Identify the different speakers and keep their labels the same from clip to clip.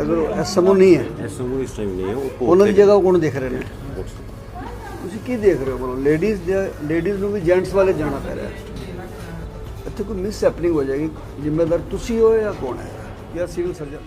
Speaker 1: ਅਗਰ ਉਹ ਐਸਐਮਓ ਨਹੀਂ ਹੈ।
Speaker 2: ਐਸਐਮਓ ਇਸ ਟਾਈਮ ਨਹੀਂ ਹੈ ਉਹ
Speaker 1: ਉਹਨਾਂ ਦੀ ਜਗ੍ਹਾ ਕੌਣ ਦੇਖ ਰਹੇ ਨੇ। ਤੁਸੀਂ ਕੀ ਦੇਖ ਰਹੇ ਹੋ? ਬੋਲੋ ਲੇਡੀਜ਼ ਲੇਡੀਜ਼ ਨੂੰ ਵੀ ਜੈਂਟਸ ਵਾਲੇ ਜਾਣਾ ਪੈ ਰਿਹਾ ਹੈ। ਇੱਥੇ ਕੋਈ ਮਿਸ ਹੈਪਨਿੰਗ ਹੋ ਜਾਏਗੀ। ਜ਼ਿੰਮੇਦਾਰ ਤੁਸੀਂ ਹੋ ਜਾਂ ਕੌਣ ਹੈ? ਜਾਂ ਸਿਵਲ ਸਰਜਨ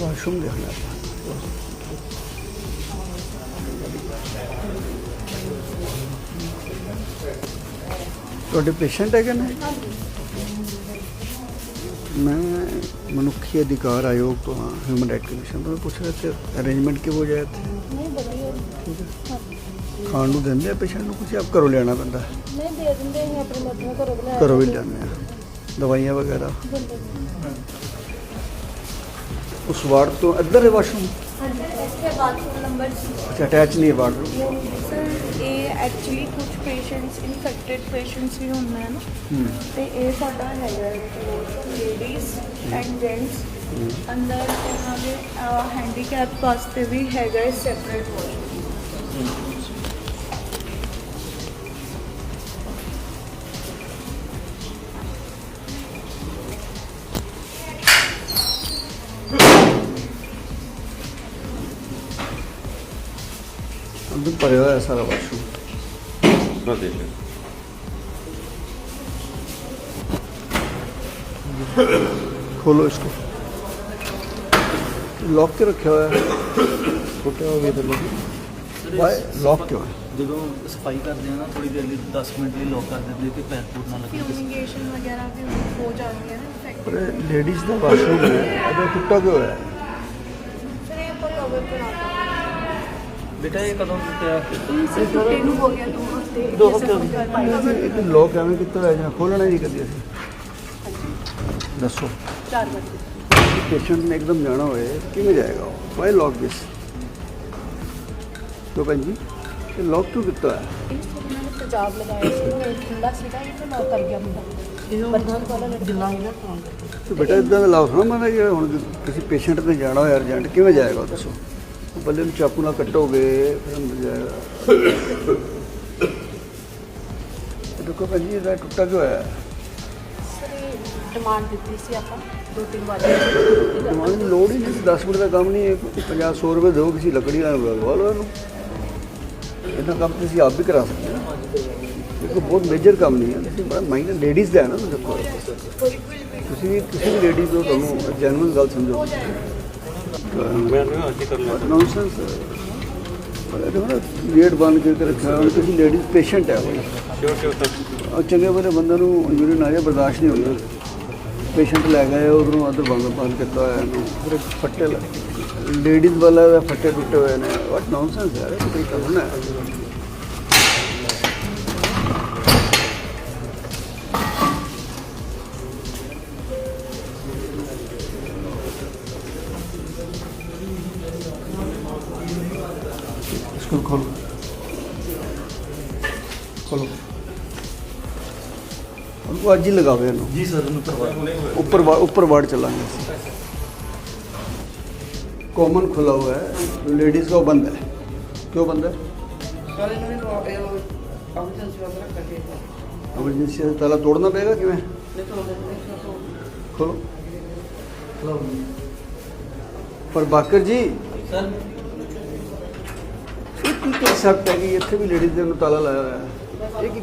Speaker 1: ਵਾਸ਼ਰੂਮ ਦੇਖਣਾ ਹੈ ਤੁਹਾਡੇ ਪੇਸ਼ੈਂਟ ਹੈਗੇ ਨੇ? ਮੈਂ ਮਨੁੱਖੀ ਅਧਿਕਾਰ ਆਯੋਗ ਤੋਂ ਹਾਂ ਹਿਊਮਨ ਰਾਈਟ ਕਮਿਸ਼ਨ ਤੋਂ। ਮੈਂ ਪੁੱਛ ਰਿਹਾ ਕਿ ਅਰੇਂਜਮੈਂਟ ਕਿਵੇਂ ਹੋ ਜਾਏ ਇੱਥੇ?
Speaker 3: ਨਹੀਂ ਵਧੀਆ
Speaker 1: ਖਾਣ ਨੂੰ ਦਿੰਦੇ ਆ ਪੇਸ਼ੈਂਟ ਨੂੰ ਕੁਝ ਆਪ ਘਰੋਂ ਲਿਆਣਾ ਪੈਂਦਾ?
Speaker 3: ਨਹੀਂ ਦੇ ਦਿੰਦੇ ਅਸੀਂ ਆਪਣੀ ਨਾਲ ਘਰੋਂ ਬਣਾ
Speaker 1: ਘਰੋਂ ਵੀ ਲਿਆਉਂਦੇ ਆ। ਦਵਾਈਆਂ ਵਗੈਰਾ? ਉਸ ਵਾਰਡ ਤੋਂ ਇੱਧਰ ਹੈ ਵਾਸ਼ਰੂਮ?
Speaker 3: ਹਾਂਜੀ ਇੱਥੇ ਬਾਥਰੂਮ ਨੰਬਰ
Speaker 1: ਅੱਛਾ ਅਟੈਚ ਨਹੀਂ ਹੈ ਵਾਸ਼ਰੂਮ
Speaker 3: ਸਰ ਇਹ ਐਕਚੁਅਲੀ ਕੁਝ ਪੇਸ਼ੈਂਟਸ ਇਨਫੈਕਟਡ ਪੇਸ਼ੈਂਟਸ ਵੀ ਹੁੰਦੇ ਹਨ ਤੇ ਇਹ ਸਾਡਾ ਹੈਗਾ ਲੇਡੀਜ਼ ਐਂਡ ਜੈਂਟਸ ਅੰਦਰ ਉਹਨਾਂ ਦੇ ਹੈਂਡੀਕੈਪ ਵਾਸਤੇ ਵੀ ਹੈਗਾ ਸੈਪਰੇਟ ਵਾਸ਼ਰੂਮ
Speaker 1: ਅੰਦਰ ਭਰਿਆ ਹੋਇਆ ਸਾਰਾ ਵਾਸ਼ਰੂਮ
Speaker 2: ਨਾ ਦੇਖ ਲਿਓ।
Speaker 1: खोलो इसको लॉक के रखे हुआ है छोटे हो गए तो भाई लॉक क्यों है
Speaker 4: ਜਦੋਂ ਸਫਾਈ ਕਰਦੇ ਆ ਨਾ ਥੋੜੀ ਦੇਰ ਲਈ 10 ਮਿੰਟ ਲਈ ਲੋਕ ਕਰ ਦਿੰਦੇ ਕਿ ਪੈਰ ਪੂਰ ਨਾ ਲੱਗੇ
Speaker 3: ਫਿਊਮੀਗੇਸ਼ਨ ਵਗੈਰਾ ਵੀ ਹੋ ਜਾਂਦੀ ਹੈ ਨਾ ਇਨਫੈਕਟ
Speaker 1: पर लेडीज का वॉशरूम है अगर टुट्टा क्यों है
Speaker 3: ਸਰ ਇਹ ਆਪਾਂ ਕਵਰ ਕਰਾ
Speaker 4: ਬੇਟਾ ਇਹ ਕਦੋਂ ਦਿੱਤਾ
Speaker 3: ਦਾਂਗੇ ਸਰ ਟੁੱਟੇ ਨੂੰ ਹੋ ਗਿਆ ਦੋ ਹਫ਼ਤੇ।
Speaker 4: ਦੋ ਹਫ਼ਤੇ ਹੋ ਗਏ।
Speaker 1: ਇਹ ਲੋਕ ਐਵੇਂ ਕਿੱਥੇ ਹੈ ਜਾਂ ਖੋਲਣਾ ਨਹੀਂ ਕਦੀ ਅਸੀਂ? ਦੱਸੋ।
Speaker 3: ਚਾਰ ਵਜੇ।
Speaker 1: ਪੇਸ਼ੈਂਟ ਨੇ ਇੱਕਦਮ ਜਾਣਾ ਹੋਏ ਕਿਵੇਂ ਜਾਏਗਾ ਉਹ? ਵਾਈ ਲੌਕ ਦਿਸ तो ਭੈਣ ਜੀ ਇਹ ਲੌਕ ਕਿਉਂ ਕੀਤਾ ਹੈ
Speaker 3: ਇਸ ਤੋਂ ਮੈਂ ਤੇਜ਼ਾਬ ਲਗਾਇਆ ਸੀ ਉਹ ਠੰਡਾ ਸੀਗਾ ਇਹ ਤੇ ਨਾ ਕਰ ਗਿਆ ਮੁੰਡਾ। ਬੰਦਾ ਵਾਲਾ ਲੜਕਾ
Speaker 1: ਤੇ ਬੇਟਾ ਇਦਾਂ ਦਾ ਲਾਓ ਨਾ ਮਾਨਾ ਜਿਹੜਾ ਹੁਣ ਕਿਸੇ ਪੇਸ਼ੈਂਟ ਤੇ ਜਾਣਾ ਹੋਇਆ ਅਰਜੈਂਟ ਕਿਵੇਂ ਜਾਏਗਾ ਦੱਸੋ? ਬੱਲੇ ਨੂੰ ਚਾਕੂ ਨਾਲ ਕੱਟੋਗੇ ਫਿਰ ਦੇਖੋ ਭਾਜੀ ਇਹਦਾ ਟੁੱਟਾ ਕਿਉਂ ਹੋਇਆ?
Speaker 3: ਡਿਮਾਂਡ ਦਿੱਤੀ ਸੀ ਆਪਾਂ ਦੋ ਤਿੰਨ ਵਾਰ।
Speaker 1: ਨੂੰ ਲੋੜ ਹੀ ਨਹੀਂ 10 ਮਿੰਟ ਦਾ ਕੰਮ ਨਹੀਂ ਹੈ 50 100 ਰੁਪਏ ਦਿਓ ਕਿਸੇ ਲੱਕੜੀ ਨਾਲ ਲਗਵਾ ਲਓ ਇਹਨੂੰ। ਇਹਨਾਂ ਕੰਮ ਤੁਸੀਂ ਆਪ ਵੀ ਕਰਾ ਸਕਦੇ ਹੋ। ਦੇਖੋ ਬਹੁਤ ਮੇਜਰ ਕੰਮ ਨਹੀਂ ਹੈ। ਤੁਸੀਂ ਬੜਾ ਮਾਈਨਰ ਲੇਡੀਜ਼ ਦਾ ਹੈ ਨਾ ਦੇਖੋ। ਤੁਸੀਂ ਤੁਸੀਂ ਵੀ ਲੇਡੀਜ਼ ਹੋ ਤੁਹਾਨੂੰ ਜੈਨੂਇਨ ਗੱਲ ਸਮਝੋ।
Speaker 2: ਮੈਂ ਨਾ ਅੱਜ ਕਰ ਲਾਂ
Speaker 1: ਨੌਨਸੈਂਸ ਪਰ ਇਹ ਦੇਖੋ ਨਾ ਗੇਟ ਬੰਦ ਕਰਕੇ ਰੱਖਿਆ ਹੋਇਆ ਤੁਸੀਂ ਲੇਡੀਜ਼ ਪੇਸ਼ੈਂਟ ਹੈ। ਕੋਈ
Speaker 2: ਸ਼ੋਰ ਸ਼ੋਰ ਤੱਕ
Speaker 1: ਉਹ ਚੰਗੇ ਬਰੇ ਬੰਦੇ ਨੂੰ ਯੂਰਿਨ ਆ ਜਾਏ ਬਰਦਾਸ਼ਤ ਨਹੀਂ ਹੁੰਦਾ ਪੇਸ਼ੈਂਟ ਲੈ ਗਏ ਉਧਰੋਂ ਅਦਰ ਬੰਦ ਬੰਦ ਕੀਤਾ ਹੋਇਆ ਇਹਨੂੰ। ਫਿਰ ਫੱਟੇ ਲੇਡੀਜ਼ ਵਾਲਾ ਫੱਟੇ ਟੁੱਟੇ ਹੋਏ ਨੇ। ਵਾਟ ਨੌਨਸੈਂਸ ਹੈ ਇਹ ਕੋਈ ਕਰਨਾ उनको आज ही लगावे ਇਹਨੂੰ
Speaker 4: ਜੀ ਸਰ ਉਹਨੂੰ ਕਰਵਾ
Speaker 1: ऊपर वा- ऊपर वार्ड चलाएंगे कॉमन खुला हुआ है लेडीज का वो बंद है क्यों बंद है एमरजेंसी से ताला तोड़ना पड़ेगा कि मैं खोलो पर बाकर जी
Speaker 4: ਸਰ
Speaker 1: ਇਹ ਕੀ ਕਨਸੈਪਟ ਹੈ ਕਿ ਇੱਥੇ ਵੀ ਲੇਡੀਜ਼ ਦੇ ਨੂੰ ਤਾਲਾ ਲਾਇਆ ਹੋਇਆ ਹੈ ਇਹ ਕੀ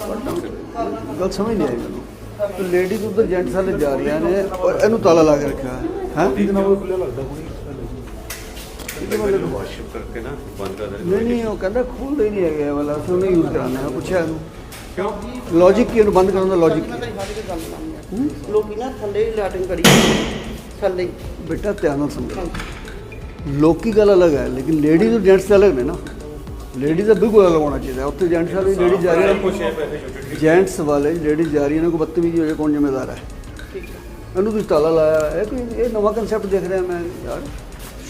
Speaker 1: ਗੱਲ ਸਮਝ ਨਹੀਂ ਆਈ ਮੈਨੂੰ। ਤੇ ਲੇਡੀਜ਼ ਉਧਰ ਜੈਂਟਸ ਵਾਲੇ ਜਾ ਰਹੀਆਂ ਨੇ ਔਰ ਇਹਨੂੰ ਤਾਲਾ ਲਾ ਕੇ ਰੱਖਿਆ ਹੈ। ਹੈ?
Speaker 2: ਇਹਦੇ ਵਾਸ਼ਿਪ ਕਰਕੇ ਨਾ ਬੰਦ ਕਰ ਦੇ
Speaker 1: ਨਹੀਂ ਨਹੀਂ ਉਹ ਕਹਿੰਦਾ ਖੋਲਦਾ ਹੀ ਨਹੀਂ ਹੈਗਾ ਵਾਲਾ ਅਸੀਂ ਉਹਨੇ ਯੂਜ਼ ਕਰਾਉਣਾ ਹੈ ਪੁੱਛਿਆ ਇਹਨੂੰ।
Speaker 2: ਕਿਉਂ?
Speaker 1: ਲੌਜੀਕ ਕੀ ਇਹਨੂੰ ਬੰਦ ਕਰਨ ਦਾ ਲੌਜੀਕ ਕੀ
Speaker 5: ਲੋਕੀ ਨਾ ਥੱਲੇ ਹੀ ਲੈਟਿੰਗ ਕਰੀ ਥੱਲੇ।
Speaker 1: ਬੇਟਾ ਧਿਆਨ ਨਾਲ ਸਮਝੋ ਲੋਕੀ ਗੱਲ ਅਲੱਗ ਹੈ ਲੇਕਿਨ ਲੇਡੀਜ਼ ਔਰ ਜੈਂਟਸ ਅਲੱਗ ਨੇ ਨਾ। ਲੇਡੀਜ਼ ਦਾ ਬਿਲਕੁਲ ਅਲੱਗ ਹੋਣਾ ਚਾਹੀਦਾ ਉੱਥੇ ਜੈਂਟਸ ਵਾਲੀ ਲੇਡੀਜ਼ ਜਾ ਰਹੀ ਹੈ ਜੈਂਟਸ ਵਾਲੇ ਲੇਡੀਜ਼ ਜਾ ਰਹੀ ਨੇ ਕੋਈ ਬਦਤਮੀਜ਼ੀ ਹੋ ਜਾਏ ਕੌਣ ਜ਼ਿੰਮੇਦਾਰ ਹੈ? ਇਹਨੂੰ ਤੁਸੀਂ ਤਾਲਾ ਲਾਇਆ ਹੈ। ਇਹ ਕੋਈ ਇਹ ਨਵਾਂ ਕਨਸੈਪਟ ਦੇਖ ਰਿਹਾ ਮੈਂ ਯਾਰ।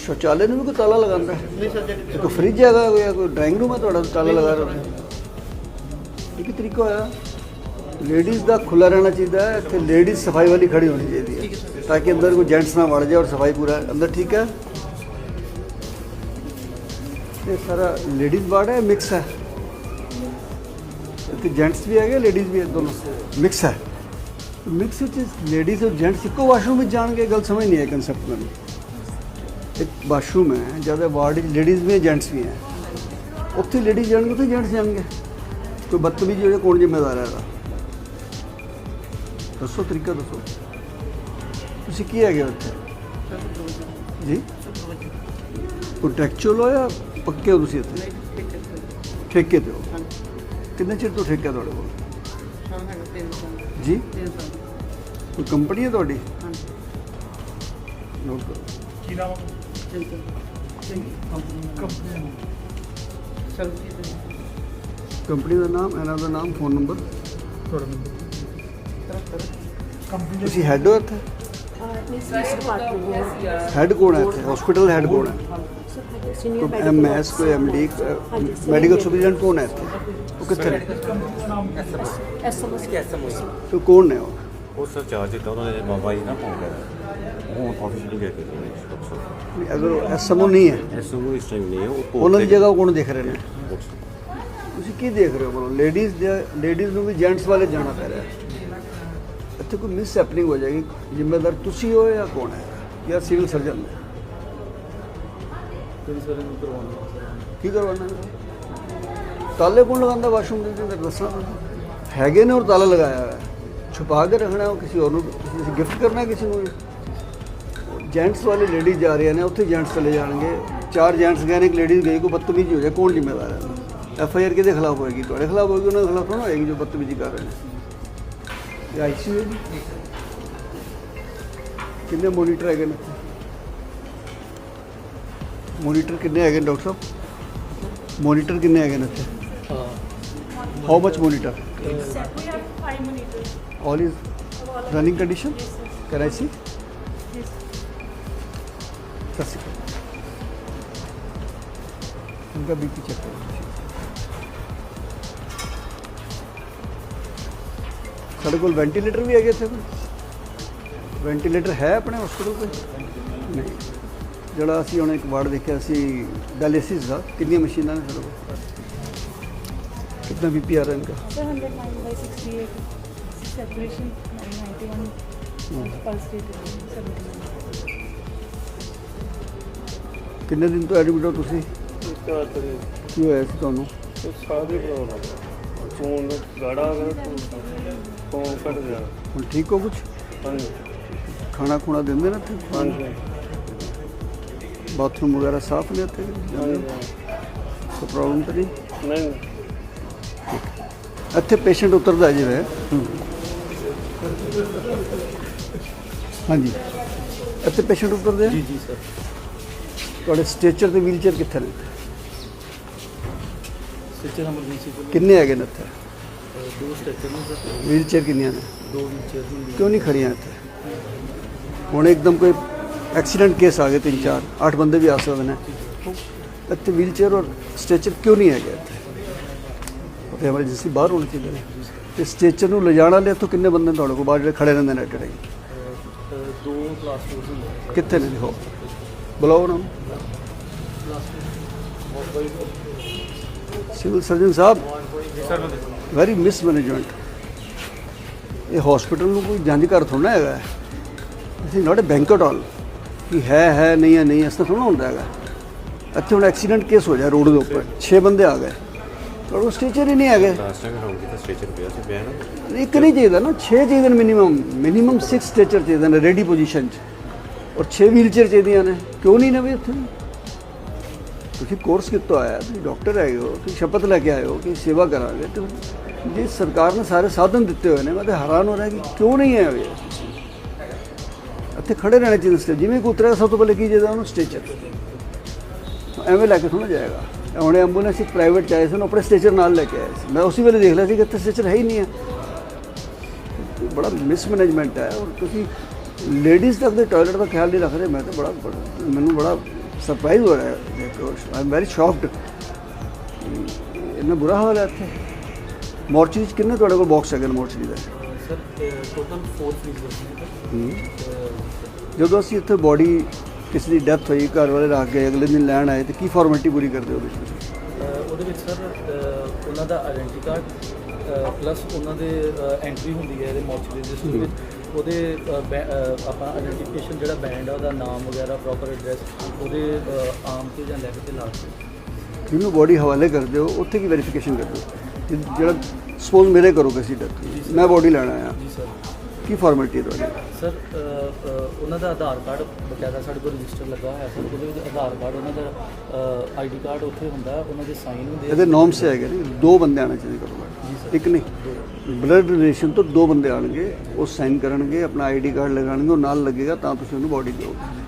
Speaker 1: ਸ਼ੌਚਾਲੇ ਨੂੰ ਵੀ ਕੋਈ ਤਾਲਾ ਲਗਾਉਂਦਾ ਹੈ? ਕੋਈ ਫ੍ਰਿਜ ਹੈਗਾ ਕੋਈ ਕੋਈ ਡਰਾਇੰਗ ਰੂਮ ਹੈ ਤੁਹਾਡਾ ਤਾਲਾ ਲਗਾ ਰਹੇ ਹੋ? ਇਹ ਕੀ ਤਰੀਕਾ ਹੋਇਆ? ਲੇਡੀਜ਼ ਦਾ ਖੁੱਲਾ ਰਹਿਣਾ ਚਾਹੀਦਾ ਹੈ। ਇੱਥੇ ਲੇਡੀਜ਼ ਸਫ਼ਾਈ ਵਾਲੀ ਖੜੀ ਹੋਣੀ ਚਾਹੀਦੀ ਹੈ। ਤਾਂ ਕਿ ਅੰਦਰ ਕੋਈ ਜੈਂਟਸ ਨਾ ਵੜ ਜਾਏ ਔਰ ਸਫ਼ਾਈ ਪੂਰਾ ਅੰਦਰ ਠੀਕ ਹੈ? ਇਹ ਸਾਰਾ ਲੇਡੀਜ਼ ਵਾਰਡ ਹੈ ਮਿਕਸ ਹੈ? ਇੱਥੇ ਜੈਂਟਸ ਵੀ ਹੈਗੇ ਲੇਡੀਜ਼ ਵੀ ਹੈ ਦੋਨੋਂ? ਮਿਕਸ ਹੈ। ਮਿਕਸ ਵਿੱਚ ਲੇਡੀਜ਼ ਔਰ ਜੈਂਟਸ ਇੱਕੋ ਵਾਸ਼ਰੂਮ ਵਿੱਚ ਜਾਣਗੇ ਗੱਲ ਸਮਝ ਨਹੀਂ ਹੈ ਕਨਸੈਪਟ ਮੈਨੂੰ। ਇੱਕ ਵਾਸ਼ਰੂਮ ਹੈ ਜ਼ਿਆਦਾ ਵਾਰਡ ਵਿੱਚ ਲੇਡੀਜ਼ ਵੀ ਹੈ ਜੈਂਟਸ ਵੀ ਹੈ। ਉੱਥੇ ਲੇਡੀਜ਼ ਜਾਣਗੇ ਉੱਥੇ ਜੈਂਟਸ ਜਾਣਗੇ। ਕੋਈ ਬਦਤਮੀਜ਼ੀ ਜਾਏ ਕੌਣ ਜ਼ਿੰਮੇਦਾਰ ਹੈ ਇਹਦਾ? ਦੱਸੋ ਤਰੀਕਾ ਦੱਸੋ। ਤੁਸੀਂ ਕੀ ਹੈਗੇ ਉੱਥੇ ਜੀ? ਕੰਟੈਕਚੁਅਲ ਹੋ ਜਾਂ ਪੱਕੇ ਹੋ ਤੁਸੀਂ ਇੱਥੇ? ਠੇਕੇ ਤੇ ਹੋ? ਕਿੰਨੇ ਚਿਰ ਤੋਂ ਠੇਕਾ ਤੁਹਾਡੇ ਕੋਲ? ਜੀ? ਕੋਈ ਕੰਪਨੀ ਹੈ ਤੁਹਾਡੀ? ਨੋਟ ਕਰੋ
Speaker 4: ਕੀ ਨਾਮ ਕੰਪਨੀ
Speaker 1: ਕੰਪਨੀ ਦਾ ਨਾਮ ਇਹਨਾਂ ਦਾ ਨਾਮ ਫੋਨ ਨੰਬਰ
Speaker 4: ਤੁਹਾਡਾ ਨੰਬਰ। ਕੰਪਨੀ
Speaker 1: ਤੁਸੀਂ ਹੈਡ ਹੋ ਇੱਥੇ? ਹੈਡ ਕੋਣ ਹੈ ਇੱਥੇ? ਹਸਪੀਟਲ ਹੈਡ ਕੋਣ ਹੈ? ਐਮਐਸ ਕੋਈ ਐਮਡੀ ਮੈਡੀਕਲ ਸੁਪਰਡੈਂਟ ਕੌਣ ਹੈ ਇੱਥੇ ਉਹ ਕਿੱਥੇ ਨੇ ਐਸਐਮਐਸ ਐਸਐਮਐਸ ਸੋ ਕੌਣ
Speaker 2: ਉਹ ਉਹ ਚਾਰਜ ਇਦਾਂ ਉਹਨਾਂ ਦੇ ਬਾਬਾ ਜੀ ਨਾਲ ਹੋ ਗਿਆ ਉਹ ਆਫੀਸ਼ੀਅਲੀ ਗਿਆ ਕਿ
Speaker 1: ਅਗਰ ਐਸਐਮਓ ਨਹੀਂ ਹੈ
Speaker 2: ਐਸਐਮਓ ਇਸ ਟਾਈਮ ਨਹੀਂ ਹੈ ਉਹ
Speaker 1: ਉਹਨਾਂ ਦੀ ਜਗ੍ਹਾ ਕੌਣ ਦੇਖ ਰਹੇ ਨੇ ਤੁਸੀਂ ਕੀ ਦੇਖ ਰਹੇ ਹੋ ਬੋਲੋ ਲੇਡੀਜ਼ ਦੇ ਲੇਡੀਜ਼ ਨੂੰ ਵੀ ਜੈਂਟਸ ਵਾਲੇ ਜਾਣਾ ਪੈ ਰਿਹਾ ਇੱਥੇ ਕੋਈ ਮਿਸ ਹੈਪਨਿੰਗ ਹੋ ਜਾਏਗੀ ਜ਼ਿੰਮੇਦਾਰ ਤੁਸੀਂ ਹੋ ਜਾਂ ਕੌਣ ਹੈ ਜਾਂ ਸਿਵਲ ਸਰਜਨ ਹੈ
Speaker 4: ਕੋਈ ਸਰ ਨੂੰ ਕਰਵਾਉਣਾ
Speaker 1: ਕੀ ਕਰਵਾਉਣਾ ਤਾਲੇ ਕੌਣ ਲਗਾਉਂਦਾ ਵਾਸ਼ਰੂਮ ਦੇ ਅੰਦਰ ਦੱਸਣਾ ਤੁਸੀਂ। ਹੈਗੇ ਨੇ ਔਰ ਤਾਲਾ ਲਗਾਇਆ ਹੋਇਆ। ਹੈ ਛੁਪਾ ਕੇ ਰੱਖਣਾ ਉਹ ਕਿਸੇ ਹੋਰ ਨੂੰ। ਗਿਫਟ ਕਰਨਾ ਕਿਸੇ ਨੂੰ? ਜੈਂਟਸ ਵਾਲੇ ਲੇਡੀ ਜਾ ਰਹੇ ਨੇ, ਉੱਥੇ ਜੈਂਟਸ ਚਲੇ ਜਾਣਗੇ। ਚਾਰ ਜੈਂਟਸ ਗਏ ਨੇ, ਇੱਕ ਲੇਡੀਜ਼ ਗਈ, ਕੋਈ ਬਦਤਮੀਜ਼ੀ ਹੋ ਜਾਏ, ਕੌਣ ਜ਼ਿੰਮੇਵਾਰ ਹੈ? ਐਫ ਆਈ ਆਰ ਕਿਹਦੇ ਖਿਲਾਫ ਹੋਏਗੀ? ਤੁਹਾਡੇ ਖਿਲਾਫ ਹੋਏਗੀ, ਉਹਨਾਂ ਦੇ ਖਿਲਾਫ ਥੋੜ੍ਹਾ ਹੋਏਗੀ ਜੋ ਬਦਤਮੀਜ਼ੀ ਕਰ ਰਹੇ ਨੇ। ਆਈਸੀਯੂ ਕਿੰਨੇ ਮੋਨੀਟਰ ਹੈਗੇ ਨੇ? मोनीटर किन्ने डॉक्टर साहब? मोनीटर
Speaker 3: किन्ने how much monitor
Speaker 1: all is running condition can I see उनका बीपी चेक साढ़े को वेंटिलेटर भी आ गया थे? वेंटिलेटर है अपने हॉस्पिटल पे? नहीं। ਜਿਹੜਾ ਅਸੀਂ ਹੁਣ ਇੱਕ ਵਾਰਡ ਦੇਖਿਆ ਸੀ ਡਾਇਲਿਸਿਸ ਦਾ ਕਿੰਨੀਆਂ ਮਸ਼ੀਨਾਂ ਨੇ ਸਾਡੇ ਕੋਲ? ਕਿੰਨਾ ਬੀਪੀ ਆ ਰਿਹਾ ਇਨਕਾ
Speaker 3: Sir, 109 by 68. Separation 991. Pulse rate is 79.
Speaker 1: ਕਿੰਨੇ ਦਿਨ ਤੋਂ ਐਡਮਿਟ ਹੋ ਤੁਸੀਂ? ਕੀ ਹੋਇਆ ਸੀ ਤੁਹਾਨੂੰ?
Speaker 6: ਦੀ ਪ੍ਰੋਬਲਮ ਫੋਨ ਗਾੜਾ ਫੋਨ ਕੱਟ ਗਿਆ।
Speaker 1: ਹੁਣ ਠੀਕ ਹੋ ਕੁਝ
Speaker 6: ਹਾਂਜੀ।
Speaker 1: ਖਾਣਾ ਖੁਣਾ ਦਿੰਦੇ ਨੇ ਇੱਥੇ?
Speaker 6: ਹਾਂਜੀ।
Speaker 1: ਬਾਥਰੂਮ ਵਗੈਰਾ ਸਾਫ਼ ਨੇ ਇੱਥੇ
Speaker 6: ਹਾਂਜੀ
Speaker 1: ਕੋਈ ਪ੍ਰੋਬਲਮ ਤਾਂ ਨਹੀਂ?
Speaker 6: ਨਹੀਂ।
Speaker 1: ਇੱਥੇ ਪੇਸ਼ੈਂਟ ਉਤਰਦਾ ਜਿਵੇਂ ਹਾਂਜੀ। ਇੱਥੇ ਪੇਸ਼ੈਂਟ ਉਤਰਦੇ ਆ?
Speaker 4: ਜੀ ਜੀ ਸਰ।
Speaker 1: ਤੁਹਾਡੇ ਸਟੇਚਰ ਤੇ ਵੀਲਚੇਅਰ ਕਿੱਥੇ ਨੇ?
Speaker 4: ਸਿੱਚਰ ਐਮਰਜੈਂਸੀ
Speaker 1: ਕਿੰਨੇ ਹੈਗੇ ਨੇ ਇੱਥੇ?
Speaker 4: ਦੋ ਸਟ੍ਰੈਚਰ ਨੇ ਸਰ।
Speaker 1: ਵੀਲਚੇਅਰ ਕਿੰਨੀਆਂ ਨੇ?
Speaker 4: ਦੋ ਵੀਲਚੇਅਰ
Speaker 1: ਕਿਉਂ ਨਹੀਂ ਖੜੀਆਂ ਇੱਥੇ? ਹੁਣ ਇੱਕਦਮ ਕੋਈ ਐਕਸੀਡੈਂਟ ਕੇਸ ਆ ਗਏ ਤਿੰਨ ਚਾਰ, ਅੱਠ ਬੰਦੇ ਵੀ ਆ ਸਕਦੇ ਨੇ। ਇੱਥੇ ਵੀਲਚੇਅਰ ਔਰ ਸਟੇਚਰ ਕਿਉਂ ਨਹੀਂ ਹੈਗੇ ਇੱਥੇ? ਉੱਥੇ ਐਮਰਜੈਂਸੀ ਬਾਹਰ ਹੋਣੀ ਚਾਹੀਦੀ ਨੇ ਤੇ ਸਟੇਚਰ ਨੂੰ ਲਿਜਾਣ ਵਾਲੇ ਇੱਥੋਂ ਕਿੰਨੇ ਬੰਦੇ ਨੇ ਤੁਹਾਡੇ ਕੋਲ? ਬਾਹਰ ਜਿਹੜੇ ਖੜੇ ਰਹਿੰਦੇ ਨੇ ਐਟ ਟਾਈਮ।
Speaker 4: ਦੋ ਕਲਾਸ
Speaker 1: ਕਿੱਥੇ ਨੇ ਦਿਖਾਓ ਬੁਲਾਓ ਉਹਨਾਂ ਨੂੰ। ਸਿਵਲ ਸਰਜਨ ਸਾਹਿਬ ਵੈਰੀ ਮਿਸਮੈਨੇਜਮੈਂਟ ਇਹ ਹਸਪੀਟਲ ਨੂੰ ਕੋਈ ਜੰਜ ਘਰ ਥੋੜਾ ਹੈਗਾ। ਇਸ ਨਾਟ ਅ ਬੈਂਕਟ ਹਾਲ ਕਿ ਹੈ ਹੈ ਨਹੀਂ ਹੈ ਨਹੀਂ ਇਸ ਤਰ੍ਹਾਂ ਥੋੜਾ ਹੁੰਦਾ ਹੈਗਾ। ਇੱਥੇ ਹੁਣ ਐਕਸੀਡੈਂਟ ਕੇਸ ਹੋ ਜਾ ਰੋਡ ਦੇ ਉੱਪਰ 6 ਬੰਦੇ ਆ ਗਏ। ਤੁਹਾਡੇ ਸਟੇਚਰ ਹੀ ਨਹੀਂ ਹੈਗੇ। ਇੱਕ ਨਹੀਂ ਚਾਹੀਦਾ ਨਾ 6 ਚਾਹੀਦੇ ਨੇ ਮਿਨੀਮਮ ਮਿਨੀਮਮ 6 ਸਟੇਚਰ ਚਾਹੀਦੇ ਨੇ ਰੈਡੀ ਪੋਜੀਸ਼ਨ 'ਚ। ਔਰ 6 ਵੀਲਚੇਅਰ ਚਾਹੀਦੀਆਂ ਨੇ। ਕਿਉਂ ਨਹੀਂ ਨੇ ਵੀ ਇੱਥੇ? ਤੁਸੀਂ ਕੋਰਸ ਕਿੱਥੋਂ ਆਇਆ? ਤੁਸੀਂ ਡਾਕਟਰ ਹੈਗੇ ਹੋ ਤੁਸੀਂ ਸ਼ਪਥ ਲੈ ਕੇ ਆਏ ਹੋ ਕਿ ਸੇਵਾ ਕਰਾਂਗੇ। ਤੇ ਜੇ ਸਰਕਾਰ ਨੇ ਸਾਰੇ ਸਾਧਨ ਦਿੱਤੇ ਹੋਏ ਨੇ ਮੈਂ ਤਾਂ ਹੈਰਾਨ ਹੋ ਰਿਹਾ ਕਿ ਕਿਉਂ ਨਹੀਂ ਹੈ ਇਹ ਇੱਥੇ ਖੜੇ ਰਹਿਣੇ ਚਾਹੀਦੇ ਸੀ ਜਿਵੇਂ ਕੋਈ ਉਤਰਿਆ ਸਭ ਤੋਂ ਪਹਿਲੇ ਕੀ ਚਾਹੀਦਾ ਉਹਨੂੰ ਸਟੇਚਰ ਐਵੇਂ ਲੈ ਕੇ ਥੋੜਾ ਜਾਏਗਾ। ਹੁਣ ਐਂਬੂਲੈਂਸ ਇੱਕ ਪ੍ਰਾਈਵੇਟ ਚਾਹੇ ਸਨ ਆਪਣੇ ਸਟੇਚਰ ਨਾਲ ਲੈ ਕੇ ਆਏ ਸੀ। ਮੈਂ ਉਸੇ ਵੇਲੇ ਦੇਖ ਲਿਆ ਸੀ ਕਿ ਇੱਥੇ ਸਟੇਚਰ ਹੈ ਹੀ ਨਹੀਂ ਹੈ। ਬੜਾ ਮਿਸਮੈਨੇਜਮੈਂਟ ਹੈ। ਔਰ ਤੁਸੀਂ ਲੇਡੀਜ਼ ਤੱਕ ਦੇ ਟਾਇਲਟ ਦਾ ਖਿਆਲ ਨਹੀਂ ਰੱਖ ਰਹੇ। ਮੈਂ ਤਾਂ ਬੜਾ ਮੈਨੂੰ ਬੜਾ ਸਰਪ੍ਰਾਈਜ਼ ਹੋ ਰਿਹਾ ਹੈ। ਆਈ ਐਮ ਵੈਰੀ ਸ਼ੌਕਡ ਇੰਨਾ ਬੁਰਾ ਹਾਲ ਹੈ ਇੱਥੇ। ਮੋਰਚਰੀ 'ਚ ਕਿੰਨੇ ਤੁਹਾਡੇ ਕੋਲ ਬਾਕਸ ਹੈਗੇ ਮੋਰਚਰੀ ਦਾ?
Speaker 4: ਸਰ ਟੋਟਲ 4 ਫ੍ਰੀਜ਼ਰਸ ਨੇ।
Speaker 1: ਜਦੋਂ ਅਸੀਂ ਇੱਥੇ ਬੋਡੀ ਕਿਸੇ ਦੀ ਡੈਥ ਹੋਈ ਘਰ ਵਾਲੇ ਰੱਖ ਗਏ ਅਗਲੇ ਦਿਨ ਲੈਣ ਆਏ ਤੇ ਕੀ ਫਾਰਮੈਲਿਟੀ ਪੂਰੀ ਕਰਦੇ ਹੋ ਉਹਦੇ ਵਿੱਚ
Speaker 4: ਅਹ ਉਹਦੇ ਵਿੱਚ ਸਰ ਉਹਨਾਂ ਦਾ ਆਇਡੈਂਟੀ ਕਾਰਡ ਪਲੱਸ ਉਹਨਾਂ ਦੇ ਐਂਟਰੀ ਹੁੰਦੀ ਹੈ ਇਹਦੇ ਮੋਰਚਰੀ ਰਜਿਸਟਰ ਵਿੱਚ। ਉਹਦੇ ਆਪਾਂ ਆਇਡੈਂਟੀਫਿਕੇਸ਼ਨ ਜਿਹੜਾ ਬੈਂਡ ਆ ਉਹਦਾ ਨਾਮ ਵਗੈਰਾ ਪ੍ਰੋਪਰ ਐਡਰੈਸ ਉਹਦੇ ਆਮ ਤੇ ਜਾਂ ਲੈਗ ਤੇ ਲਾ ਕੇ
Speaker 1: ਜਿਹਨੂੰ ਬੋਡੀ ਹਵਾਲੇ ਕਰਦੇ ਹੋ ਉੱਥੇ ਕੀ ਵੈਰੀਫਿਕੇਸ਼ਨ ਕਰਦੇ ਹੋ? ਜਿਹੜਾ ਸਪੋਜ਼ ਮੇਰੇ ਕਰੋ ਕਿਸੇ ਡੈਥ ਮੈਂ ਬੋਡੀ ਲੈਣ ਆਇਆ।
Speaker 4: ਜੀ ਸਰ।
Speaker 1: ਕੀ ਫਾਰਮੈਲਿਟੀ ਹੈ ਤੁਹਾਡੀ?
Speaker 4: ਸਰ ਉਹਨਾਂ ਦਾ ਆਧਾਰ ਕਾਰਡ ਬਕਾਇਦਾ ਸਾਡੇ ਕੋਲ ਰਜਿਸਟਰ ਲੱਗਾ ਹੋਇਆ ਸਰ ਉਹਦੇ ਵਿੱਚ ਆਧਾਰ ਕਾਰਡ ਉਹਨਾਂ ਦਾ ਆਈਡੀ ਕਾਰਡ ਉੱਥੇ ਹੁੰਦਾ ਉਹਨਾਂ ਦੇ ਸਾਈਨ ਹੁੰਦੇ ਆ।
Speaker 1: ਇਹਦੇ ਨੋਮ ਸੇ ਹੈਗੇ ਨੇ ਦੋ ਬੰਦੇ ਆਣੇ ਚਾਹੀਦੇ ਕਰੋ ਇੱਕ ਨਹੀਂ ਬਲੱਡ ਰਿਲੇਸ਼ਨ ਤੋਂ ਦੋ ਬੰਦੇ ਆਣਗੇ ਉਹ ਸਾਈਨ ਕਰਨਗੇ ਆਪਣਾ ਆਈਡੀ ਕਾਰਡ ਲਗਾਣਗੇ ਉਹ ਨਾਲ ਲੱਗੇਗਾ ਤਾਂ ਤੁਸੀਂ ਉਹਨੂੰ ਬੋਡੀ ਦਿਓਗੇ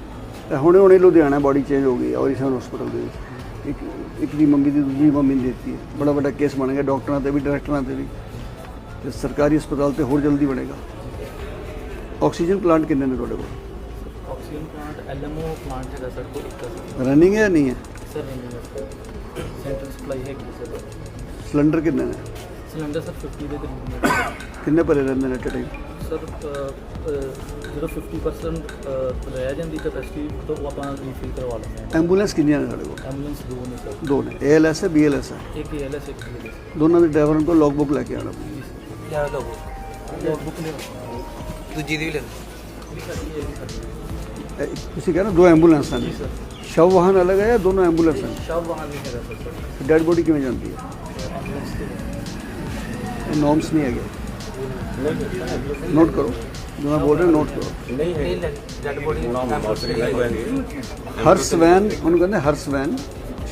Speaker 1: ਤੇ ਹੁਣੇ ਹੁਣੇ ਲੁਧਿਆਣਾ ਬੋਡੀ ਚੇਂਜ ਹੋ ਗਈ ਔਰੀਸਨ ਹਸਪੀਟਲ ਦੇ ਵਿੱਚ। ਇੱਕ ਇੱਕ ਦੀ ਮੰਮੀ ਦੀ ਦੂਜੀ ਮੰਮੀ ਨੇ ਦਿੱਤੀ ਹੈ। ਬੜਾ ਵੱਡਾ ਕੇਸ ਬਣ ਗਿਆ ਡਾਕਟਰਾਂ ਤੇ ਵੀ ਡਾਇਰੈਕਟਰਾਂ ਤੇ ਵੀ। ਤੇ ਸਰਕਾਰੀ ਹਸਪਤਾਲ ਤੇ ਹੋਰ ਜਲਦੀ ਬਣੇਗਾ। ਆਕਸੀਜਨ ਪਲਾਂਟ ਕਿੰਨੇ ਨੇ ਤੁਹਾਡੇ ਕੋਲ?
Speaker 4: ਆਕਸੀਜਨ ਪਲਾਂਟ ਐਲਐਮਓ ਪਲਾਂਟ ਹੈਗਾ ਸਰ ਕੋਲ ਇੱਕ ਸਰ।
Speaker 1: ਰਨਿੰਗ ਹੈ ਜਾਂ ਨਹੀਂ ਹੈ?
Speaker 4: ਸੈਂਟਰਲ ਸਪਲਾਈ ਹੈਗੀ ਸਰ।
Speaker 1: ਸਿਲੰਡਰ ਕਿੰਨੇ ਨੇ?
Speaker 4: ਸਿਲੰਡਰ ਸਰ 50 ਦੇ ਕਰੀਬ ਨੇ।
Speaker 1: ਕਿੰਨੇ ਭਰੇ ਰਹਿੰਦੇ ਨੇ ਟਾਈਮ
Speaker 4: ਸਰ ਜਦੋਂ 50% ਅਹ, ਰਹਿ ਜਾਂਦੀ ਕੈਪੈਸਿਟੀ ਤਾਂ ਉਹ ਆਪਾਂ ਰੀਫਿਲ ਕਰਵਾ ਲੈਂਦੇ ਹਾਂ।
Speaker 1: ਐਂਬੂਲੈਂਸ ਕਿੰਨੀਆਂ ਨੇ ਸਾਡੇ ਕੋਲ?
Speaker 4: ਐਂਬੂਲੈਂਸ ਦੋ ਨੇ ਸਰ।
Speaker 1: ਦੋ ਨੇ। ਏਐਲਐਸ ਹੈ ਬੀਐਲਐਸ ਹੈ?
Speaker 4: ਇੱਕ ਏਐਲਐਸ ਇੱਕ ਬੀਐਲਐਸ
Speaker 1: ਦੋਨਾਂ ਦੇ ਡਰਾਈਵਰਾਂ ਕੋਲ ਲੌਗ ਬੁੱਕ ਲੈ ਕੇ
Speaker 4: ਕਿਆ ਲਓ ਲੌਗ ਬੁੱਕ ਲਿਓ
Speaker 5: ਦੂਜੀ ਦੀ ਵੀ ਲੈ
Speaker 1: ਇਹ ਤੁਸੀਂ ਕਹਿੰਦੇ ਦੋ ਐਂਬੂਲੈਂਸ ਹਨ
Speaker 4: ਜੀ ਸਰ
Speaker 1: ਸ਼ਵ ਵਾਹਨ ਅਲੱਗ ਹੈ ਜਾਂ ਦੋਨੋਂ ਐਂਬੂਲੈਂਸ ਹਨ
Speaker 4: ਸ਼ਬ ਵਾਹਨ ਨਹੀਂ ਹੈਗਾ ਸਰ ਸਰ
Speaker 1: ਡੈਡ ਬੋਡੀ ਕਿਵੇਂ ਜਾਂਦੀ ਹੈ
Speaker 4: ਐਂਬੂਲੈਂਸ ਤੇ
Speaker 1: ਇਹ ਨੋਰਮਸ ਨਹੀਂ ਹੈਗੇ ਨੋਟ ਕਰੋ ਜੋ ਮੈਂ ਬੋਲ ਰਿਹਾ ਨੋਟ ਕਰੋ
Speaker 5: ਨਹੀਂ ਜੱਟ ਬੋਡੀ
Speaker 1: ਹਰਸ ਵੈਨ ਉਹਨੂੰ ਕਹਿੰਦੇ ਹਰਸ ਵੈਨ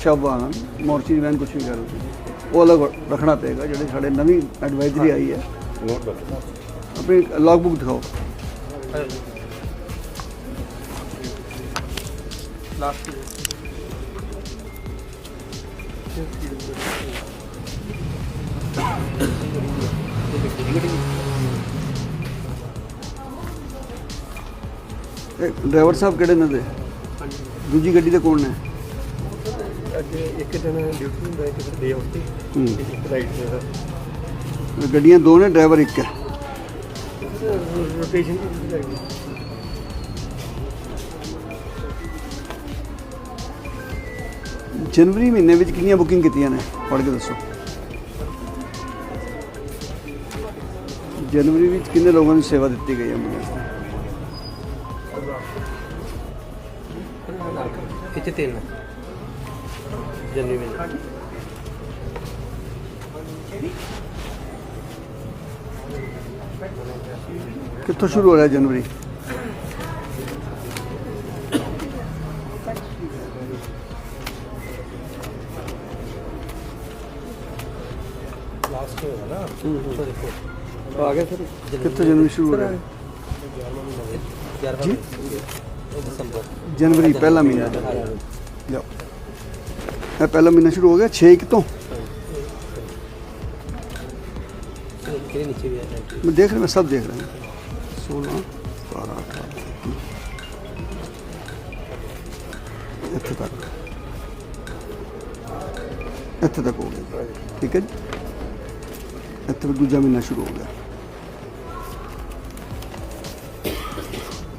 Speaker 1: ਸ਼ਵ ਵਾਹਨ ਮੋਰਚੀ ਵੈਨ ਕੁਝ ਵੀ
Speaker 2: ਨੋਟ
Speaker 1: ਆਪਣੀ ਲੌਗ ਬੁੱਕ ਦਿਖਾਓ।
Speaker 5: ਲਾਸਟ
Speaker 1: ਇਹ ਡਰਾਈਵਰ ਸਾਹਿਬ ਕਿਹੜੇ ਨੇ ਦੇ? ਦੂਜੀ ਗੱਡੀ ਤੇ ਕੌਣ ਨੇ?
Speaker 6: ਅੱਜ ਇੱਕ ਦਿਨ ਡਿਊਟੀ ਹੁੰਦਾ ਇੱਕ ਦਿਨ ਡੇ ਆਫ ਤੇ
Speaker 1: ਹੂੰ।
Speaker 6: ਇੱਕ ਰਾਈਟ ਤੇ।
Speaker 1: ਗੱਡੀਆਂ ਦੋ ਨੇ ਡਰਾਈਵਰ ਇੱਕ ਹੈ।
Speaker 6: ਰੋਟੇਸ਼ਨ
Speaker 1: ਜਨਵਰੀ ਮਹੀਨੇ ਵਿੱਚ ਕਿੰਨੀਆਂ ਬੁਕਿੰਗ ਕੀਤੀਆਂ ਨੇ? ਪੜ੍ਹ ਕੇ ਦੱਸੋ। ਜਨਵਰੀ ਵਿੱਚ ਕਿੰਨੇ ਲੋਕਾਂ ਨੂੰ ਸੇਵਾ ਦਿੱਤੀ ਗਈ ਹੈ ਦੀ
Speaker 5: ਇੱਥੇ ਤਿੰਨ ਜੰਨੀ ਵਿੱਚ
Speaker 1: ਕਿੱਥੋਂ ਸ਼ੁਰੂ ਹੋ ਰਿਹਾ ਜਨਵਰੀ?
Speaker 5: ਲਾਸਟ ਹੋਇਆ ਨਾ? ਉਹ ਦੇਖੋ
Speaker 6: ਆ ਗਿਆ ਸਰ
Speaker 1: ਕਿੱਥੋਂ ਜਨਵਰੀ ਸ਼ੁਰੂ ਹੋ ਰਿਹਾ?
Speaker 5: 11 ਦਸੰਬਰ।
Speaker 1: ਜਨਵਰੀ ਪਹਿਲਾ ਮਹੀਨਾ। ਲਿਓ ਇਹ ਪਹਿਲਾ ਮਹੀਨਾ ਸ਼ੁਰੂ ਹੋ ਗਿਆ 6 ਇੱਕ ਤੋਂ?
Speaker 5: ਕਿਹਦੇ ਨੀਚੇ ਵੀ ਹੈ
Speaker 1: ਮੈਂ ਦੇਖ ਰਿਹਾ ਮੈਂ ਸਭ ਦੇਖ ਰਿਹਾ। 16 17 18 ਇੱਥੇ ਤੱਕ। ਇੱਥੇ ਤੱਕ ਹੋ ਗਿਆ। ਠੀਕ ਹੈ ਜੀ? ਇੱਥੇ ਫਿਰ ਦੂਜਾ ਮਹੀਨਾ ਸ਼ੁਰੂ ਹੋ ਗਿਆ।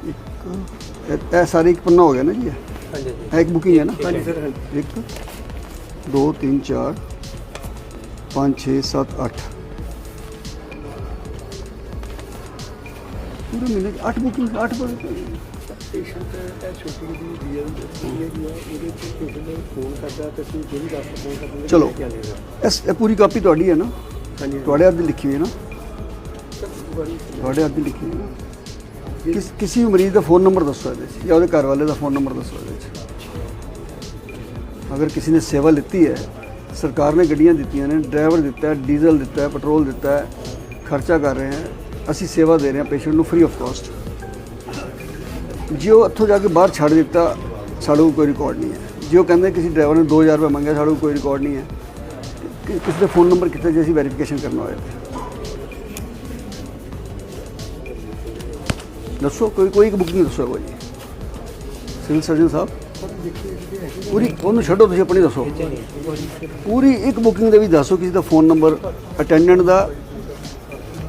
Speaker 1: ਇੱਕ ਇਹ- ਸਾਰੇ ਇੱਕ ਪੰਨਾ ਹੋ ਗਿਆ ਨਾ ਜੀ
Speaker 5: ਹਾਂਜੀ
Speaker 1: ਇਹ ਇੱਕ ਬੁਕਿੰਗ ਹੈ ਨਾ?
Speaker 6: ਹਾਂਜੀ ਸਰ ਹਾਂਜੀ।
Speaker 1: ਇੱਕ ਦੋ ਤਿੰਨ ਚਾਰ ਪੰਜ ਛੇ ਸੱਤ ਅੱਠ। ਪੂਰੇ ਮਹੀਨੇ 'ਚ ਅੱਠ ਬੁਕਿੰਗ ਅੱਠ ਪਰ
Speaker 6: ਪੇਸ਼ੈਂਟ ਇਹ ਛੋਟੀ ਜਿਹੀ ਡੀਐਲ ਦੀ ਹੈ ਜੀ ਉਹਦੇ ਤੇ ਪੇਸ਼ੈਂਟ ਫੋਨ ਕਰਦਾ ਤੇ ਅਸੀਂ ਜਿਹੜੀ ਡਾਕਟਰ ਫੋਨ ਕਰਦੇ
Speaker 1: ਚਲੋ। ਇਸ ਇਹ ਪੂਰੀ ਕਾਪੀ ਤੁਹਾਡੀ ਹੈ ਨਾ?
Speaker 6: ਹਾਂਜੀ।
Speaker 1: ਤੁਹਾਡੇ ਹੱਥ ਦੀ ਲਿਖੀ ਹੋਈ ਹੈ ਨਾ?
Speaker 6: ਤੁਹਾਡੀ
Speaker 1: ਹੱਥ ਦੀ ਲਿਖੀ ਹੋਈ ਹੈ ਕਿਸ ਕਿਸੇ ਵੀ ਮਰੀਜ਼ ਦਾ ਫੋਨ ਨੰਬਰ ਦੱਸੋ ਇਹਦੇ 'ਚ ਜਾਂ ਉਹਦੇ ਘਰ ਵਾਲੇ ਦਾ ਫੋਨ ਨੰਬਰ ਦੱਸੋ ਇਹਦੇ 'ਚ। ਅਗਰ ਕਿਸੇ ਨੇ ਸੇਵਾ ਲਿੱਤੀ ਹੈ ਸਰਕਾਰ ਨੇ ਗੱਡੀਆਂ ਦਿੱਤੀਆਂ ਨੇ ਡਰਾਈਵਰ ਦਿੱਤਾ ਹੈ ਡੀਜ਼ਲ ਦਿੱਤਾ ਹੈ ਪੈਟਰੋਲ ਦਿੱਤਾ ਹੈ ਖਰਚਾ ਕਰ ਰਹੇ ਹਾਂ ਅਸੀਂ ਸੇਵਾ ਦੇ ਰਹੇ ਹਾਂ ਪੇਸ਼ੈਂਟ ਨੂੰ ਫ੍ਰੀ ਆਫ ਕਾਸਟ ਜੇ ਉਹ ਇੱਥੋਂ ਜਾ ਕੇ ਬਾਹਰ ਛੱਡ ਦਿੱਤਾ, ਸਾਡੇ ਕੋਈ ਰਿਕਾਰਡ ਨਹੀਂ ਹੈ। ਜੇ ਉਹ ਕਹਿੰਦੇ ਕਿਸੇ ਡਰਾਈਵਰ ਨੇ 2000 ਰੁਪਏ ਮੰਗਿਆ, ਸਾਡੇ ਕੋਲ ਕੋਈ ਰਿਕਾਰਡ ਨਹੀਂ ਹੈ। ਕਿਸੇ ਦਾ ਫੋਨ ਨੰਬਰ ਕਿੱਥੇ ਜੇ ਅਸੀਂ ਵੈਰੀਫਿਕੇਸ਼ਨ ਕਰਨਾ ਹੋਇਆ ਦੱਸੋ, ਕੋਈ ਕੋਈ ਇੱਕ ਬੁਕਿੰਗ ਦੱਸੋ ਕੋਈ। ਸਿਵਲ ਸਰਜਨ ਸਾਹਿਬ, ਪੂਰੀ ਉਹਨੂੰ ਛੱਡੋ, ਤੁਸੀਂ ਆਪਣੀ ਦੱਸੋ। ਪੂਰੀ ਇੱਕ ਬੁਕਿੰਗ ਦੇ ਵੀ ਦੱਸੋ ਕਿਸੇ ਦਾ ਫੋਨ ਨੰਬਰ ਅਟੈਂਡੈਂਟ ਦਾ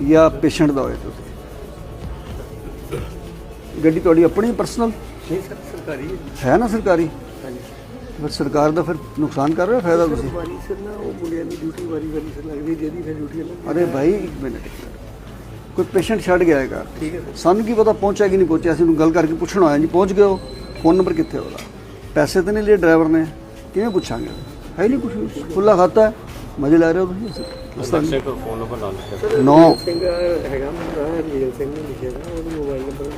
Speaker 1: ਜਾਂ ਪੇਸ਼ੈਂਟ ਦਾ ਹੋਏ ਤੁਸੀਂ? ਗੱਡੀ ਤੁਹਾਡੀ ਆਪਣੀ ਪਰਸਨਲ
Speaker 6: ਨਹੀਂ ਸਰ ਸਰਕਾਰੀ ਹੈ
Speaker 1: ਨਾ ਸਰਕਾਰੀ?
Speaker 6: ਹਾਂਜੀ।
Speaker 1: ਫਿਰ ਸਰਕਾਰ ਦਾ ਫਿਰ ਨੁਕਸਾਨ ਕਰ ਰਿਹਾ ਫਾਇਦਾ ਤੁਸੀਂ?
Speaker 6: ਵਾਰੀ ਸਰ ਨਾ ਉਹ ਮੁੰਡਿਆਂ ਦੀ ਡਿਊਟੀ ਵਾਰੀ ਵਾਰੀ ਸਰ ਲੱਗਦੀ ਜਿਹਦੀ ਫਿਰ ਡਿਊਟੀ ਅਲੱਗ
Speaker 1: ਅਰੇ ਭਾਈ ਇੱਕ ਮਿੰਟ। ਕੋਈ ਪੇਸ਼ੈਂਟ ਛੱਡ ਗਿਆ ਹੈਗਾ।
Speaker 6: ਠੀਕ ਹੈ
Speaker 1: ਸਾਨੂੰ ਕੀ ਪਤਾ ਪਹੁੰਚਿਆ ਕਿ ਨਹੀਂ ਪਹੁੰਚਿਆ? ਅਸੀਂ ਉਹਨੂੰ ਗੱਲ ਕਰਕੇ ਪੁੱਛਣਾ ਹੋਇਆ ਜੀ ਪਹੁੰਚ ਗਏ ਹੋ ਫੋਨ ਨੰਬਰ ਕਿੱਥੇ ਉਹਦਾ? ਪੈਸੇ ਤਾਂ ਨਹੀਂ ਲਏ ਡਰਾਈਵਰ ਨੇ। ਕਿਵੇਂ ਪੁੱਛਾਂਗੇ? ਹੈ ਨਹੀਂ ਕੁਛ ਖੁੱਲਾ ਖਾਤਾ ਹੈ। ਮਜ਼ੇ ਲੈ ਰਹੇ ਹੋ ਤੁਸੀਂ? ਅਸਾਂ
Speaker 2: ਨਕਸ਼ੇ ਕੋਲ ਫੋਨ ਨੰਬਰ ਨਾਲ ਲਿਖਿਆ
Speaker 1: ਨੌ।
Speaker 6: ਸਿੰਘ ਹੈਗਾ ਮੁੰਡਾ ਰਣਜੀਤ ਸਿੰਘ ਨੇ ਲਿਖਿਆ ਨਾ ਉਹਦਾ ਮੋਬਾਈਲ ਨੰਬਰ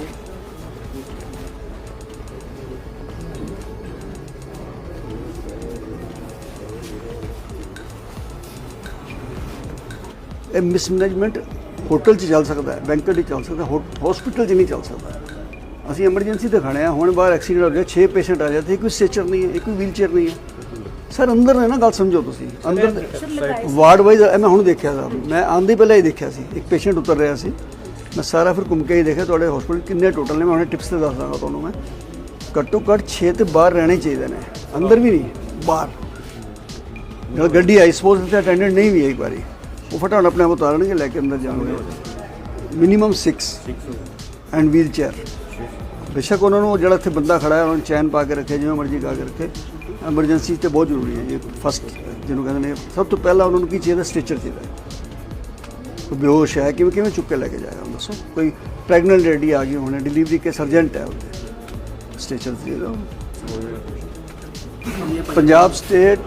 Speaker 1: ਇਹ ਮਿਸਮੈਨੇਜਮੈਂਟ ਹੋਟਲ 'ਚ ਚੱਲ ਸਕਦਾ ਹੈ ਬੈਂਕਟ 'ਚ ਚੱਲ ਸਕਦਾ ਹੈ ਹਸਪੀਟਲ 'ਚ ਨਹੀਂ ਚੱਲ ਸਕਦਾ। ਅਸੀਂ ਐਮਰਜੈਂਸੀ ਤੇ ਖੜੇ ਆ ਹੁਣ ਬਾਹਰ ਐਕਸੀਡੈਂਟ ਹੋ ਗਿਆ 6 ਪੇਸ਼ੈਂਟ ਆ ਜਾਂਦੇ ਕੋਈ ਸਟ੍ਰੈਚਰ ਨਹੀਂ ਹੈ ਇੱਕ ਵੀਲ ਚੇਅਰ ਨਹੀਂ ਹੈ। ਸਰ ਅੰਦਰ ਨੇ ਨਾ ਗੱਲ ਸਮਝੋ ਤੁਸੀਂ। ਅੰਦਰ ਵਾਰਡ ਵਾਈਜ਼ ਮੈਂ ਹੁਣ ਦੇਖਿਆ ਸਰ ਮੈਂ ਆਂਦੇ ਪਹਿਲਾਂ ਹੀ ਦੇਖਿਆ ਸੀ ਇੱਕ ਪੇਸ਼ੈਂਟ ਉਤਰ ਰਿਹਾ ਸੀ। ਮੈਂ ਸਾਰਾ ਫਿਰ ਘੁੰਮ ਕੇ ਹੀ ਦੇਖਿਆ ਤੁਹਾਡੇ ਹਸਪੀਟਲ ਕਿੰਨੇ ਟੋਟਲ ਨੇ ਮੈਂ ਹੁਣੇ ਟਿਪਸ ਤੇ ਦੱਸ ਦਾਂਗਾ ਤੁਹਾਨੂੰ ਮੈਂ। ਘੱਟੋ ਘੱਟ 6 ਤੇ ਬਾਹਰ ਰਹਿਣੇ ਚਾਹੀਦੇ ਨੇ ਅੰਦਰ ਵੀ ਨਹੀਂ ਬਾਹਰ। ਜਦੋਂ ਗੱਡੀ ਆਈ ਸਪੋਜ਼ ਤੇ ਅਟੈਂਡੈਂਟ ਨਹੀਂ ਵੀ ਹੈ ਇੱਕ ਵਾਰੀ ਉਹ ਫਟਾਫਟ ਆਪਣੇ ਆਪ ਉਤਾਰਨਗੇ ਲੈ ਕੇ ਅੰਦਰ ਜਾਣਗੇ। ਮਿਨੀਮਮ 6 ਐਂਡ ਵੀਲ ਚੇਅਰ ਬੇਸ਼ੱਕ ਉਹਨਾਂ ਨੂੰ ਜਿਹੜਾ ਇੱਥੇ ਬੰਦਾ ਖੜਾ ਹੈ ਉਹਨਾਂ ਨੂੰ ਚੈਨ ਪਾ ਕੇ ਰੱਖੇ ਜਿਵੇਂ ਮਰਜ਼ੀ ਪਾ ਕੇ ਰੱਖੇ। ਐਮਰਜੈਂਸੀ ਤੇ ਬਹੁਤ ਜ਼ਰੂਰੀ ਹੈ ਇਹ ਫਸਟ ਜਿਹਨੂੰ ਕਹਿੰਦੇ ਨੇ ਸਭ ਤੋਂ ਪਹਿਲਾਂ ਉਹਨਾਂ ਨੂੰ ਕੀ ਚਾਹੀਦਾ ਸਟ੍ਰੈਚਰ ਚਾਹੀਦਾ। ਕੋਈ ਬੇਹੋਸ਼ ਹੈ ਕਿਵੇਂ ਕਿਵੇਂ ਚੁੱਕ ਕੇ ਲੈ ਕੇ ਜਾਏਗਾ ਦੱਸੋ ਕੋਈ ਪ੍ਰੈਗਨੈਂਟ ਲੇਡੀ ਆ ਗਈ ਹੋਣੇ ਡਿਲੀਵਰੀ ਕੇ ਸਰਜੈਂਟ ਹੈ ਉਹਦੇ। ਸਟ੍ਰੈਚਰ ਚਾਹੀਦਾ ਪੰਜਾਬ ਸਟੇਟ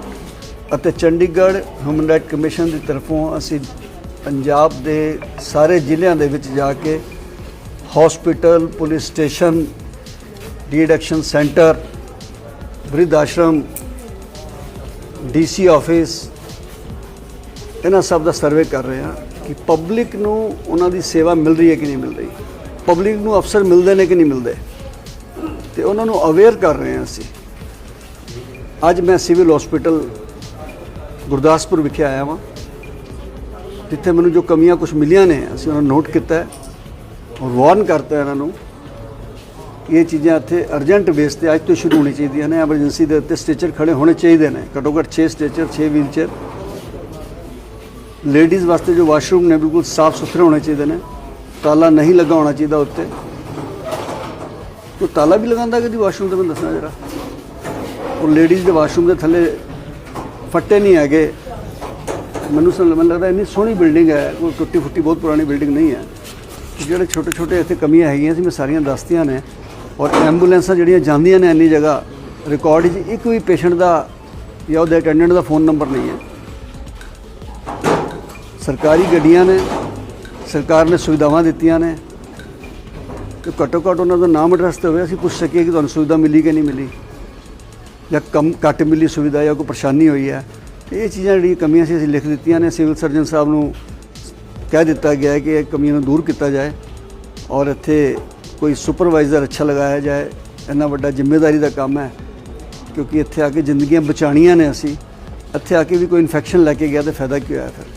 Speaker 1: ਅਤੇ ਚੰਡੀਗੜ੍ਹ ਹਿਊਮਨ ਰਾਈਟ ਕਮਿਸ਼ਨ ਦੀ ਤਰਫੋਂ ਅਸੀਂ ਪੰਜਾਬ ਦੇ ਸਾਰੇ ਜ਼ਿਲ੍ਹਿਆਂ ਦੇ ਵਿੱਚ ਜਾ ਕੇ hospital police station deaddiction centre ਵ੍ਰਿਧ ਆਸ਼ਰਮ ਡੀਸੀ ਆਫਿਸ ਇਹਨਾਂ ਸਭ ਦਾ ਸਰਵੇ ਕਰ ਰਹੇ ਹਾਂ ਕਿ ਪਬਲਿਕ ਨੂੰ ਉਹਨਾਂ ਦੀ ਸੇਵਾ ਮਿਲ ਰਹੀ ਹੈ ਕਿ ਨਹੀਂ ਮਿਲ ਰਹੀ ਪਬਲਿਕ ਨੂੰ ਅਫਸਰ ਮਿਲਦੇ ਨੇ ਕਿ ਨਹੀਂ ਮਿਲਦੇ ਤੇ ਉਹਨਾਂ ਨੂੰ ਅਵੇਅਰ ਕਰ ਰਹੇ ਹਾਂ ਅਸੀਂ ਅੱਜ ਮੈਂ ਸਿਵਲ ਹਸਪੀਟਲ ਗੁਰਦਾਸਪੁਰ ਵਿਖੇ ਆਇਆ ਹਾਂ ਜਿੱਥੇ ਮੈਨੂੰ ਜੋ ਕਮੀਆਂ ਕੁਝ ਮਿਲੀਆਂ ਨੇ ਅਸੀਂ ਉਹਨਾਂ ਨੂੰ ਨੋਟ ਕੀਤਾ ਹੈ ਔਰ ਵਾਰਨ ਕਰਤਾ ਇਹਨਾਂ ਨੂੰ ਇਹ ਚੀਜ਼ਾਂ ਇੱਥੇ ਅਰਜੈਂਟ ਬੇਸ ਤੇ ਅੱਜ ਤੋਂ ਸ਼ੁਰੂ ਹੋਣੀ ਚਾਹੀਦੀਆਂ ਨੇ ਐਮਰਜੈਂਸੀ ਦੇ ਉੱਤੇ ਸਟ੍ਰੈਚਰ ਖੜੇ ਹੋਣੇ ਚਾਹੀਦੇ ਨੇ। ਘੱਟੋ ਘੱਟ 6 ਸਟ੍ਰੈਚਰ 6 ਵੀਲਚੇਅਰ ਲੇਡੀਜ਼ ਵਾਸਤੇ ਜੋ ਵਾਸ਼ਰੂਮ ਨੇ, ਬਿਲਕੁਲ ਸਾਫ਼ ਸੁਥਰੇ ਹੋਣੇ ਚਾਹੀਦੇ ਨੇ। ਤਾਲਾ ਨਹੀਂ ਲੱਗਾ ਹੋਣਾ ਚਾਹੀਦਾ ਉੱਤੇ। ਉਹ ਤਾਲਾ ਵੀ ਲਗਾਉਂਦਾ ਕਿ ਵਾਸ਼ਰੂਮ ਤੇ ਮੈਨੂੰ ਦੱਸਣਾ ਜਰਾ? ਉਹ ਲੇਡੀਜ਼ ਦੇ ਵਾਸ਼ਰੂਮ ਦੇ ਥੱਲੇ ਫੱਟੇ ਨਹੀਂ ਹੈਗੇ। ਮੈਨੂੰ ਸੰ ਮੈਨੂੰ ਲੱਗਦਾ ਇੰਨੀ ਸੋਹਣੀ ਬਿਲਡਿੰਗ ਹੈ। ਕੋਈ ਟੁੱਟੀ ਫੁੱਟੀ ਬਹੁਤ ਪੁਰਾਣੀ ਬਿਲਡਿੰਗ ਨਹੀਂ ਹੈ। ਜਿਹੜੇ ਛੋਟੇ ਛੋਟੇ ਇੱਥੇ ਕਮੀਆਂ ਹੈਗੀਆਂ ਸੀ, ਮੈਂ ਸਾਰੀਆਂ ਦੱਸਤੀਆਂ ਨੇ। ਔਰ ਐਂਬੂਲੈਂਸਾਂ ਜਿਹੜੀਆਂ ਜਾਂਦੀਆਂ ਨੇ ਇੰਨੀ ਜਗ੍ਹਾ ਰਿਕਾਰਡ 'ਚ ਇੱਕ ਵੀ ਪੇਸ਼ੈਂਟ ਦਾ ਜਾਂ ਉਹਦੇ ਅਟੈਂਡੈਂਟ ਦਾ ਫੋਨ ਨੰਬਰ ਨਹੀਂ ਹੈ। ਸਰਕਾਰੀ ਗੱਡੀਆਂ ਨੇ, ਸਰਕਾਰ ਨੇ ਸੁਵਿਧਾਵਾਂ ਦਿੱਤੀਆਂ ਨੇ। ਕਿ ਘੱਟੋ ਘੱਟ ਉਹਨਾਂ ਦਾ ਨਾਮ ਐਡਰੈਸ ਤੇ ਹੋਵੇ, ਅਸੀਂ ਪੁੱਛ ਸਕੀਏ ਕਿ ਤੁਹਾਨੂੰ ਸੁਵਿਧਾ ਮਿਲੀ ਕਿ ਨਹੀਂ ਮਿਲੀ। ਜਾਂ ਕਮ ਘੱਟ ਮਿਲੀ ਸੁਵਿਧਾ ਜਾਂ ਕੋਈ ਪਰੇਸ਼ਾਨੀ ਹੋਈ ਹੈ। ਇਹ ਚੀਜ਼ਾਂ ਜਿਹੜੀਆਂ ਕਮੀਆਂ ਸੀ, ਅਸੀਂ ਲਿਖ ਦਿੱਤੀਆਂ ਨੇ। ਸਿਵਲ ਸਰਜਨ ਸਾਹਿਬ ਨੂੰ ਕਹਿ ਦਿੱਤਾ ਗਿਆ ਕਿ ਇਹ ਕਮੀਆਂ ਨੂੰ ਦੂਰ ਕੀਤਾ ਜਾਏ। ਔਰ ਇੱਥੇ ਕੋਈ ਸੁਪਰਵਾਈਜ਼ਰ ਅੱਛਾ ਲਗਾਇਆ ਜਾਏ, ਇੰਨਾ ਵੱਡਾ ਜ਼ਿੰਮੇਵਾਰੀ ਦਾ ਕੰਮ ਹੈ, ਕਿਉਂਕਿ ਇੱਥੇ ਆ ਕੇ ਜ਼ਿੰਦਗੀਆਂ ਬਚਾਉਣੀਆਂ ਨੇ ਅਸੀਂ, ਇੱਥੇ ਆ ਕੇ ਵੀ ਕੋਈ ਇਨਫੈਕਸ਼ਨ ਲੈ ਕੇ ਗਿਆ ਤੇ ਫਾਇਦਾ ਕੀ ਹੋਇਆ ਫਿਰ?